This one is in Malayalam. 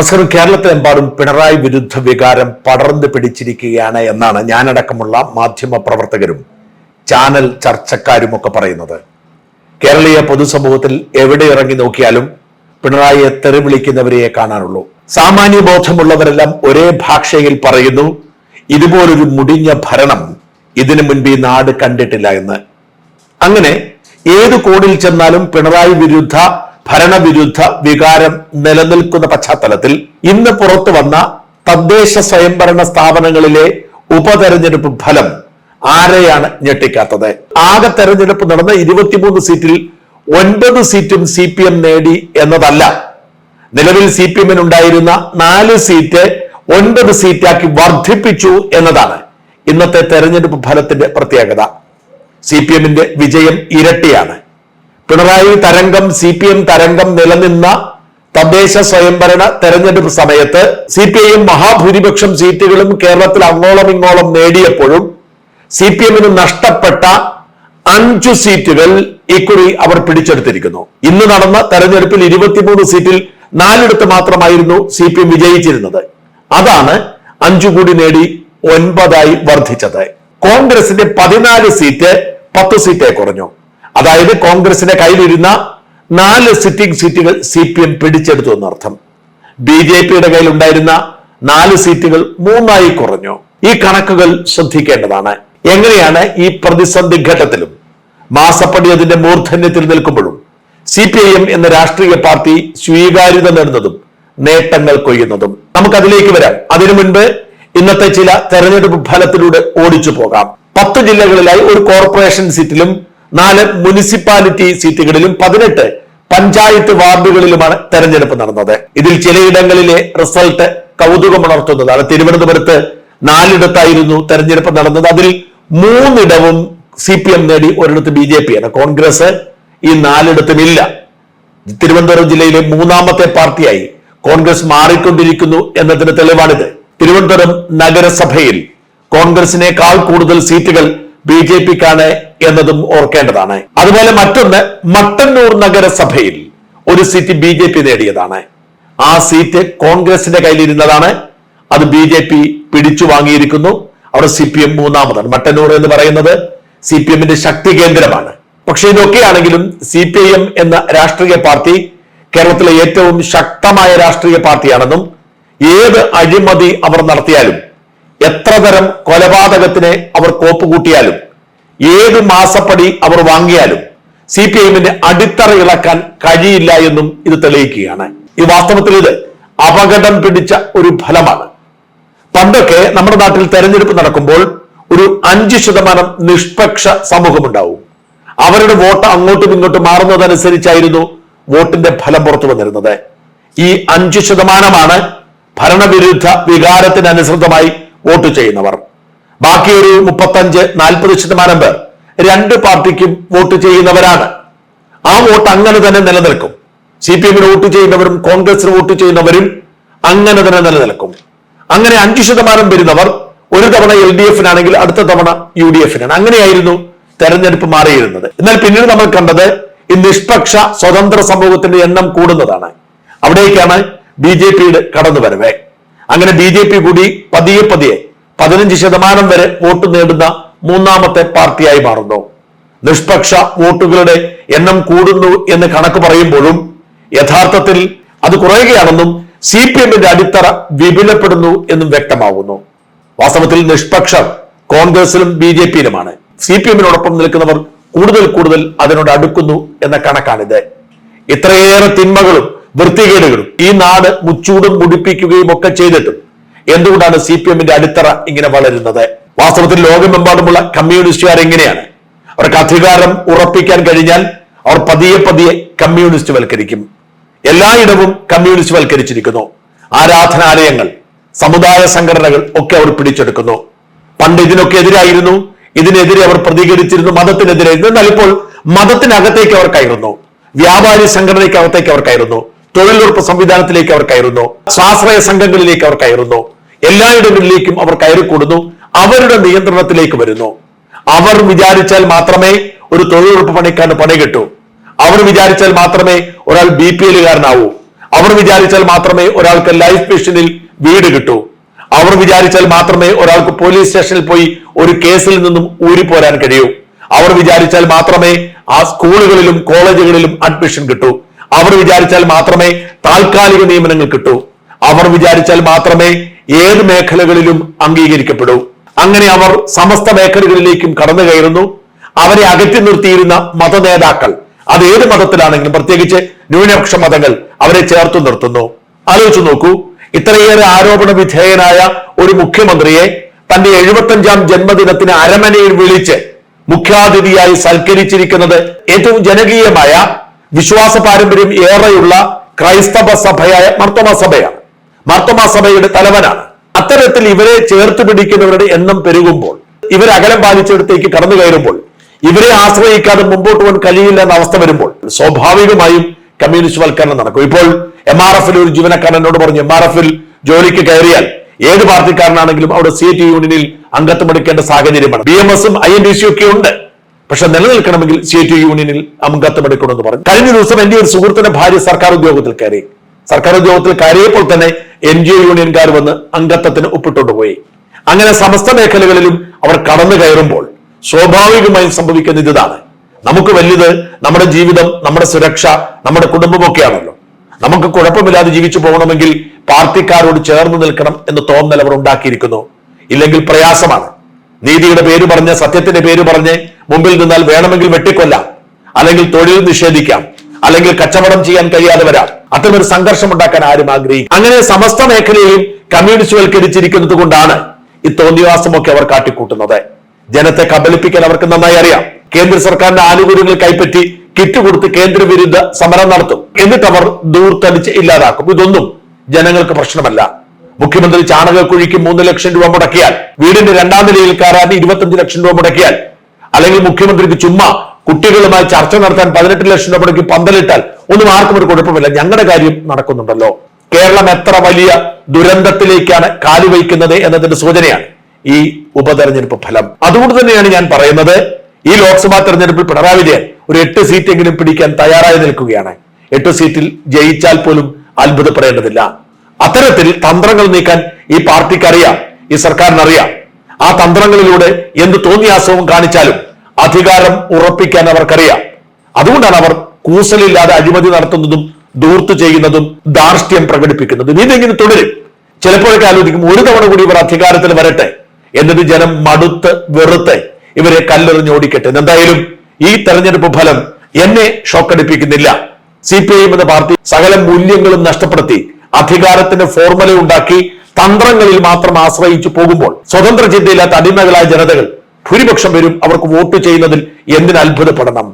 നമസ്കാരം കേരളത്തിലെമ്പാടും പിണറായി വിരുദ്ധ വികാരം പടർന്നു പിടിച്ചിരിക്കുകയാണ് എന്നാണ് ഞാനടക്കമുള്ള മാധ്യമ പ്രവർത്തകരും ചാനൽ ചർച്ചക്കാരും ഒക്കെ പറയുന്നത്. കേരളീയ പൊതുസമൂഹത്തിൽ എവിടെ ഇറങ്ങി നോക്കിയാലും പിണറായിയെ തെറിവിളിക്കുന്നവരെയെ കാണാനുള്ളൂ. സാമാന്യ ബോധമുള്ളവരെല്ലാം ഒരേ ഭാഷയിൽ പറയുന്നു ഇതുപോലൊരു മുടിഞ്ഞ ഭരണം ഇതിനു മുൻപ് ഈ നാട് കണ്ടിട്ടില്ല എന്ന്. അങ്ങനെ ഏത് കോണിൽ ചെന്നാലും പിണറായി വിരുദ്ധ ഭരണവിരുദ്ധ വികാരം നിലനിൽക്കുന്ന പശ്ചാത്തലത്തിൽ ഇന്ന് പുറത്തു വന്ന തദ്ദേശ സ്വയംഭരണ സ്ഥാപനങ്ങളിലെ ഉപതെരഞ്ഞെടുപ്പ് ഫലം ആരെയാണ് ഞെട്ടിക്കാത്തത്? ആകെ തെരഞ്ഞെടുപ്പ് നടന്ന ഇരുപത്തിമൂന്ന് സീറ്റിൽ ഒൻപത് സീറ്റും സി പി എം നേടി എന്നതല്ല. നിലവിൽ സി പി എമ്മിന് ഉണ്ടായിരുന്ന നാല് സീറ്റ് ഒൻപത് സീറ്റാക്കി വർദ്ധിപ്പിച്ചു എന്നതാണ് ഇന്നത്തെ തെരഞ്ഞെടുപ്പ് ഫലത്തിന്റെ പ്രത്യേകത. സി പി എമ്മിന്റെ വിജയം ഇരട്ടിയാണ്. പിണറായി തരംഗം സി പി എം തരംഗം നിലനിന്ന തദ്ദേശ സ്വയംഭരണ തെരഞ്ഞെടുപ്പ് സമയത്ത് സി പി ഐ എം മഹാഭൂരിപക്ഷം സീറ്റുകളും കേരളത്തിൽ അങ്ങോളം ഇങ്ങോളം നേടിയപ്പോഴും സി പി എമ്മിന് നഷ്ടപ്പെട്ട അഞ്ചു സീറ്റുകൾ ഇക്കുറി അവർ പിടിച്ചെടുത്തിരിക്കുന്നു. ഇന്ന് നടന്ന തെരഞ്ഞെടുപ്പിൽ ഇരുപത്തിമൂന്ന് സീറ്റിൽ നാലിടത്ത് മാത്രമായിരുന്നു സി പി എം വിജയിച്ചിരുന്നത്. അതാണ് അഞ്ചു കൂടി നേടി ഒൻപതായി വർദ്ധിച്ചത്. കോൺഗ്രസിന്റെ പതിനാല് സീറ്റ് പത്ത് സീറ്റേ കുറഞ്ഞു. അതായത് കോൺഗ്രസിന്റെ കയ്യിലിരുന്ന നാല് സിറ്റിംഗ് സീറ്റുകൾ സി പി എം പിടിച്ചെടുത്തു എന്നർത്ഥം. ബി ജെ പിയുടെ കയ്യിലുണ്ടായിരുന്ന നാല് സീറ്റുകൾ മൂന്നായി കുറഞ്ഞു. ഈ കണക്കുകൾ ശ്രദ്ധിക്കേണ്ടതാണ്. എങ്ങനെയാണ് ഈ പ്രതിസന്ധി ഘട്ടത്തിലും മാസപ്പടി അതിന്റെ മൂർധന്യത്തിൽ നിൽക്കുമ്പോഴും സി പി ഐ എം എന്ന രാഷ്ട്രീയ പാർട്ടി സ്വീകാര്യത നേടുന്നതും നേട്ടങ്ങൾ കൊയ്യുന്നതും? നമുക്കതിലേക്ക് വരാം. അതിനു മുൻപ് ഇന്നത്തെ ചില തെരഞ്ഞെടുപ്പ് ഫലത്തിലൂടെ ഓടിച്ചു പോകാം. പത്ത് ജില്ലകളിലായി ഒരു കോർപ്പറേഷൻ സീറ്റിലും നാല് മുനിസിപ്പാലിറ്റി സീറ്റുകളിലും പതിനെട്ട് പഞ്ചായത്ത് വാർഡുകളിലുമാണ് തെരഞ്ഞെടുപ്പ് നടന്നത്. ഇതിൽ ചിലയിടങ്ങളിലെ റിസൾട്ട് കൗതുകമുണർത്തുന്നതാണ്. തിരുവനന്തപുരത്ത് നാലിടത്തായിരുന്നു തെരഞ്ഞെടുപ്പ് നടന്നത്. അതിൽ മൂന്നിടവും സി പി എം നേടി ഒരിടത്ത് ബി ജെ പി ആണ് കോൺഗ്രസ് ഈ നാലിടത്തും ഇല്ല. തിരുവനന്തപുരം ജില്ലയിലെ മൂന്നാമത്തെ പാർട്ടിയായി കോൺഗ്രസ് മാറിക്കൊണ്ടിരിക്കുന്നു എന്നതിന് തെളിവാണിത്. തിരുവനന്തപുരം നഗരസഭയിൽ കോൺഗ്രസിനേക്കാൾ കൂടുതൽ സീറ്റുകൾ ബി ജെ പിക്കാണ് എന്നതും ഓർക്കേണ്ടതാണ്. അതുപോലെ മറ്റൊന്ന് മട്ടന്നൂർ നഗരസഭയിൽ ഒരു സീറ്റ് ബി ജെ പി നേടിയതാണ്. ആ സീറ്റ് കോൺഗ്രസിന്റെ കയ്യിലിരുന്നതാണ്. അത് ബി ജെ പി പിടിച്ചു വാങ്ങിയിരിക്കുന്നു. അവിടെ സി പി എം മൂന്നാമതാണ്. മട്ടന്നൂർ എന്ന് പറയുന്നത് സി പി എമ്മിന്റെ ശക്തി കേന്ദ്രമാണ്. പക്ഷെ ഇതൊക്കെയാണെങ്കിലും സി പി ഐ എം എന്ന രാഷ്ട്രീയ പാർട്ടി കേരളത്തിലെ ഏറ്റവും ശക്തമായ രാഷ്ട്രീയ പാർട്ടിയാണെന്നും ഏത് അഴിമതി അവർ നടത്തിയാലും എത്ര തരം കൊലപാതകത്തിന് അവർ കോപ്പ് കൂട്ടിയാലും ഏത് മാസപ്പടി അവർ വാങ്ങിയാലും സി പി ഐഎമ്മിന്റെ അടിത്തറ ഇളക്കാൻ കഴിയില്ല എന്നും ഇത് തെളിയിക്കുകയാണ്. ഈ വാസ്തവത്തിൽ ഇത് അപകടം പിടിച്ച ഒരു ഫലമാണ്. പണ്ടൊക്കെ നമ്മുടെ നാട്ടിൽ തെരഞ്ഞെടുപ്പ് നടക്കുമ്പോൾ ഒരു അഞ്ച് ശതമാനം നിഷ്പക്ഷ സമൂഹമുണ്ടാവും. അവരുടെ വോട്ട് അങ്ങോട്ടും ഇങ്ങോട്ടും മാറുന്നതനുസരിച്ചായിരുന്നു വോട്ടിന്റെ ഫലം പുറത്തു വന്നിരുന്നത്. ഈ അഞ്ച് ശതമാനമാണ് ഭരണവിരുദ്ധ വികാരത്തിനനുസൃതമായി വോട്ട് ചെയ്യുന്നവർ. ബാക്കി ഒരു മുപ്പത്തഞ്ച് നാൽപ്പത് ശതമാനം പേർ രണ്ട് പാർട്ടിക്കും വോട്ട് ചെയ്യുന്നവരാണ്. ആ വോട്ട് അങ്ങനെ തന്നെ നിലനിൽക്കും. സി പി എമ്മിന് വോട്ട് ചെയ്യുന്നവരും കോൺഗ്രസിന് വോട്ട് ചെയ്യുന്നവരും അങ്ങനെ തന്നെ നിലനിൽക്കും. അങ്ങനെ അഞ്ചു ശതമാനം വരുന്നവർ ഒരു തവണ എൽ ഡി എഫിനാണെങ്കിൽ അടുത്ത തവണ യു ഡി എഫിനാണ്. അങ്ങനെയായിരുന്നു തെരഞ്ഞെടുപ്പ് മാറിയിരുന്നത്. എന്നാൽ പിന്നീട് നമ്മൾ കണ്ടത് ഈ നിഷ്പക്ഷ സ്വതന്ത്ര സമൂഹത്തിന്റെ എണ്ണം കൂടുന്നതാണ്. അവിടേക്കാണ് ബി ജെ പിയുടെ കടന്നുവരവ്. അങ്ങനെ ബി ജെ പി കൂടി പതിയെ പതിയെ പതിനഞ്ച് ശതമാനം വരെ വോട്ട് നേടുന്ന മൂന്നാമത്തെ പാർട്ടിയായി മാറുന്നു. നിഷ്പക്ഷ വോട്ടുകളുടെ എണ്ണം കൂടുന്നു എന്ന് കണക്ക് പറയുമ്പോഴും യഥാർത്ഥത്തിൽ അത് കുറയുകയാണെന്നും സി പി എമ്മിന്റെ അടിത്തറ വിപുലപ്പെടുന്നു എന്നും വ്യക്തമാകുന്നു വാസ്തവത്തിൽ നിഷ്പക്ഷം കോൺഗ്രസിലും ബി ജെ പിയിലുമാണ്. സി പി എമ്മിനോടൊപ്പം നിൽക്കുന്നവർ കൂടുതൽ കൂടുതൽ അതിനോട് അടുക്കുന്നു എന്ന കണക്കാണിത്. ഇത്രയേറെ തിന്മകളും വൃത്തികേടുകളും ഈ നാട് മുച്ചൂടും മുടിപ്പിക്കുകയും ഒക്കെ ചെയ്തിട്ടും എന്തുകൊണ്ടാണ് സി പി എമ്മിന്റെ അടിത്തറ ഇങ്ങനെ വളരുന്നത്? വാസ്തവത്തിൽ ലോകമെമ്പാടുമുള്ള കമ്മ്യൂണിസ്റ്റുകാർ എങ്ങനെയാണ്? അവർക്ക് അധികാരം ഉറപ്പിക്കാൻ കഴിഞ്ഞാൽ അവർ പതിയെ പതിയെ കമ്മ്യൂണിസ്റ്റ് വൽക്കരിക്കും എല്ലായിടവും കമ്മ്യൂണിസ്റ്റ് വൽക്കരിച്ചിരിക്കുന്നു ആരാധനാലയങ്ങൾ സമുദായ സംഘടനകൾ ഒക്കെ അവർ പിടിച്ചെടുക്കുന്നു. പണ്ട് ഇതിനൊക്കെ എതിരായിരുന്നു. ഇതിനെതിരെ അവർ പ്രതികരിച്ചിരുന്നു. മതത്തിനെതിരെ. എന്നാൽ ഇപ്പോൾ മതത്തിനകത്തേക്ക് അവർ കയറുന്നു. വ്യാപാരി സംഘടനയ്ക്കകത്തേക്ക് അവർ കയറുന്നു. തൊഴിലുറപ്പ് സംവിധാനത്തിലേക്ക് അവർ കയറുന്നു. സ്വാശ്രയ സംഘങ്ങളിലേക്ക് അവർ കയറുന്നു. എല്ലായിടങ്ങളിലേക്കും അവർ കയറിക്കൂടുന്നു. അവരുടെ നിയന്ത്രണത്തിലേക്ക് വരുന്നു. അവർ വിചാരിച്ചാൽ മാത്രമേ ഒരു തൊഴിലുറപ്പ് പണിക്കാരന് പണി കിട്ടൂ. അവർ വിചാരിച്ചാൽ മാത്രമേ ഒരാൾ ബി പി എല്ലുകാരനാവൂ. അവർ വിചാരിച്ചാൽ മാത്രമേ ഒരാൾക്ക് ലൈഫ് മിഷനിൽ വീട് കിട്ടൂ. അവർ വിചാരിച്ചാൽ മാത്രമേ ഒരാൾക്ക് പോലീസ് സ്റ്റേഷനിൽ പോയി ഒരു കേസിൽ നിന്നും ഊരിപ്പോരാൻ കഴിയൂ. അവർ വിചാരിച്ചാൽ മാത്രമേ ആ സ്കൂളുകളിലും കോളേജുകളിലും അഡ്മിഷൻ കിട്ടൂ. അവർ വിചാരിച്ചാൽ മാത്രമേ താൽക്കാലിക നിയമനങ്ങൾ കിട്ടൂ. അവർ വിചാരിച്ചാൽ മാത്രമേ ഏത് മേഖലകളിലും അംഗീകരിക്കപ്പെടൂ. അങ്ങനെ അവർ സമസ്ത മേഖലകളിലേക്കും കടന്നു കയറുന്നു. അവരെ അകറ്റി നിർത്തിയിരുന്ന മത നേതാക്കൾ. അത് ഏത് മതത്തിലാണെങ്കിലും പ്രത്യേകിച്ച് ന്യൂനപക്ഷ മതങ്ങൾ അവരെ ചേർത്ത് നിർത്തുന്നു. ആലോചിച്ചു നോക്കൂ. ഇത്രയേറെ ആരോപണ വിധേയനായ ഒരു മുഖ്യമന്ത്രിയെ തന്റെ എഴുപത്തഞ്ചാം ജന്മദിനത്തിന് അരമനയിൽ വിളിച്ച് മുഖ്യാതിഥിയായി സൽക്കരിച്ചിരിക്കുന്നത് ഏറ്റവും ജനകീയമായ വിശ്വാസ പാരമ്പര്യം ഏറെയുള്ള ക്രൈസ്തവ സഭയായ മർത്തമ സഭയാണ്. മർത്തമ സഭയുടെ തലവനാണ്. അത്തരത്തിൽ ഇവരെ ചേർത്ത് പിടിക്കുന്നവരുടെ എണ്ണം പെരുകുമ്പോൾ ഇവർ അകലം പാലിച്ചിടത്തേക്ക് കടന്നു കയറുമ്പോൾ ഇവരെ ആശ്രയിക്കാതെ മുമ്പോട്ട് പോകാൻ കഴിയില്ല എന്ന അവസ്ഥ വരുമ്പോൾ സ്വാഭാവികമായും കമ്മ്യൂണിസ്റ്റ് വൽക്കരണം നടക്കും. ഇപ്പോൾ എം ആർ എഫിൽ ഒരു ജീവനക്കാരനോട് പറഞ്ഞു എം ആർ എഫിൽ ജോലിക്ക് കയറിയാൽ ഏത് പാർട്ടിക്കാരനാണെങ്കിലും അവിടെ സി ടി യൂണിയനിൽ അംഗത്വം എടുക്കേണ്ട സാഹചര്യമാണ്. ബി എം എസും ഐ എൻ ഡി സി ഒക്കെ ഉണ്ട്. പക്ഷെ നിലനിൽക്കണമെങ്കിൽ സി ടി യൂണിയനിൽ അംഗത്വം എടുക്കണമെന്ന് പറഞ്ഞു. കഴിഞ്ഞ ദിവസം എന്റെ ഒരു സുഹൃത്തിന്റെ ഭാര്യ സർക്കാർ ഉദ്യോഗത്തിൽ കയറി. സർക്കാർ ഉദ്യോഗത്തിൽ കയറിയപ്പോൾ തന്നെ എൻ ജി ഒ യൂണിയൻകാർ വന്ന് അംഗത്വത്തിന് ഒപ്പിട്ടുകൊണ്ട് പോയി. അങ്ങനെ സമസ്ത മേഖലകളിലും അവർ കടന്നു കയറുമ്പോൾ സ്വാഭാവികമായും സംഭവിക്കുന്നത് ഇതാണ്. നമുക്ക് വലുത് നമ്മുടെ ജീവിതം നമ്മുടെ സുരക്ഷ നമ്മുടെ കുടുംബമൊക്കെയാണല്ലോ. നമുക്ക് കുഴപ്പമില്ലാതെ ജീവിച്ചു പോകണമെങ്കിൽ പാർട്ടിക്കാരോട് ചേർന്ന് നിൽക്കണം എന്ന് തോന്നൽ അവർ ഉണ്ടാക്കിയിരിക്കുന്നു. ഇല്ലെങ്കിൽ പ്രയാസമാണ്. നീതിയുടെ പേര് പറഞ്ഞ് സത്യത്തിന്റെ പേര് പറഞ്ഞ് മുമ്പിൽ നിന്നാൽ വേണമെങ്കിൽ വെട്ടിക്കൊല്ലാം അല്ലെങ്കിൽ തൊഴിൽ നിഷേധിക്കാം അല്ലെങ്കിൽ കച്ചവടം ചെയ്യാൻ കഴിയാതെ വരാം. അത്തരമൊരു സംഘർഷം ഉണ്ടാക്കാൻ ആരും ആഗ്രഹിക്കും അങ്ങനെ സമസ്ത മേഖലയെയും കമ്മ്യൂണിസ്റ്റുവൽക്കരിച്ചിരിക്കുന്നത് കൊണ്ടാണ് ഈ തോന്നിവാസമൊക്കെ അവർ കാട്ടിക്കൂട്ടുന്നത്. ജനത്തെ കബലിപ്പിക്കാൻ അവർക്ക് നന്നായി അറിയാം. കേന്ദ്ര സർക്കാരിന്റെ ആനുകൂല്യങ്ങൾ കൈപ്പറ്റി കിറ്റ് കൊടുത്ത് കേന്ദ്ര വിരുദ്ധ സമരം നടത്തും. എന്നിട്ട് അവർ ദൂർത്തടിച്ച് ഇല്ലാതാക്കും. ഇതൊന്നും ജനങ്ങൾക്ക് പ്രശ്നമല്ല. മുഖ്യമന്ത്രി ചാണകക്കുഴിക്ക് മൂന്ന് ലക്ഷം രൂപ മുടക്കിയാൽ വീടിന്റെ രണ്ടാം നിലയിൽ കയറാൻ ഇരുപത്തഞ്ച് ലക്ഷം രൂപ മുടക്കിയാൽ അല്ലെങ്കിൽ മുഖ്യമന്ത്രിക്ക് ചുമ്മാ കുട്ടികളുമായി ചർച്ച നടത്താൻ പതിനെട്ട് ലക്ഷം രൂപ മുടക്കി പന്തലിട്ടാൽ ഒന്നും ആർക്കും ഒരു കുഴപ്പമില്ല. ഞങ്ങളുടെ കാര്യം നടക്കുന്നുണ്ടല്ലോ. കേരളം എത്ര വലിയ ദുരന്തത്തിലേക്കാണ് കാലുവയ്ക്കുന്നത് എന്നതിന്റെ സൂചനയാണ് ഈ ഉപതെരഞ്ഞെടുപ്പ് ഫലം. അതുകൊണ്ട് തന്നെയാണ് ഞാൻ പറയുന്നത് ഈ ലോക്സഭാ തെരഞ്ഞെടുപ്പിൽ പിണറായി വിജയൻ ഒരു എട്ട് സീറ്റെങ്കിലും പിടിക്കാൻ തയ്യാറായി നിൽക്കുകയാണ്. എട്ട് സീറ്റിൽ ജയിച്ചാൽ പോലും അത്ഭുതപ്പെടേണ്ടതില്ല. അത്തരത്തിൽ തന്ത്രങ്ങൾ നീക്കാൻ ഈ പാർട്ടിക്ക് അറിയാം ഈ സർക്കാരിന് അറിയാം ആ തന്ത്രങ്ങളിലൂടെ എന്ത് തോന്നിയാസവും കാണിച്ചാലും അധികാരം ഉറപ്പിക്കാൻ അവർക്കറിയാം. അതുകൊണ്ടാണ് അവർ കൂസലില്ലാതെ അഴിമതി നടത്തുന്നതും ദൂർത്ത് ചെയ്യുന്നതും ധാർഷ്ട്യം പ്രകടിപ്പിക്കുന്നതും. ഇതെങ്ങനെ തുടരും? ചിലപ്പോഴൊക്കെ ആലോചിക്കും ഒരു തവണ കൂടി ഇവർ അധികാരത്തിൽ വരട്ടെ? എന്നിട്ട് ജനം മടുത്ത് വെറുത്ത് ഇവരെ കല്ലെറിഞ്ഞ് ഓടിക്കട്ടെ എന്തായാലും ഈ തെരഞ്ഞെടുപ്പ് ഫലം എന്നെ ഷോക്കടിപ്പിക്കുന്നില്ല. സി പി ഐ എം എന്ന പാർട്ടി സകല മൂല്യങ്ങളും നഷ്ടപ്പെടുത്തി അധികാരത്തിന്റെ ഫോർമുല ഉണ്ടാക്കി തന്ത്രങ്ങളിൽ മാത്രം ആശ്രയിച്ചു പോകുമ്പോൾ സ്വതന്ത്ര ചിന്തയില്ലാത്ത അടിമകളായ ജനതകൾ ഭൂരിപക്ഷം പേരും അവർക്ക് വോട്ട് ചെയ്യുന്നതിൽ എന്തിന് അത്ഭുതപ്പെടണം?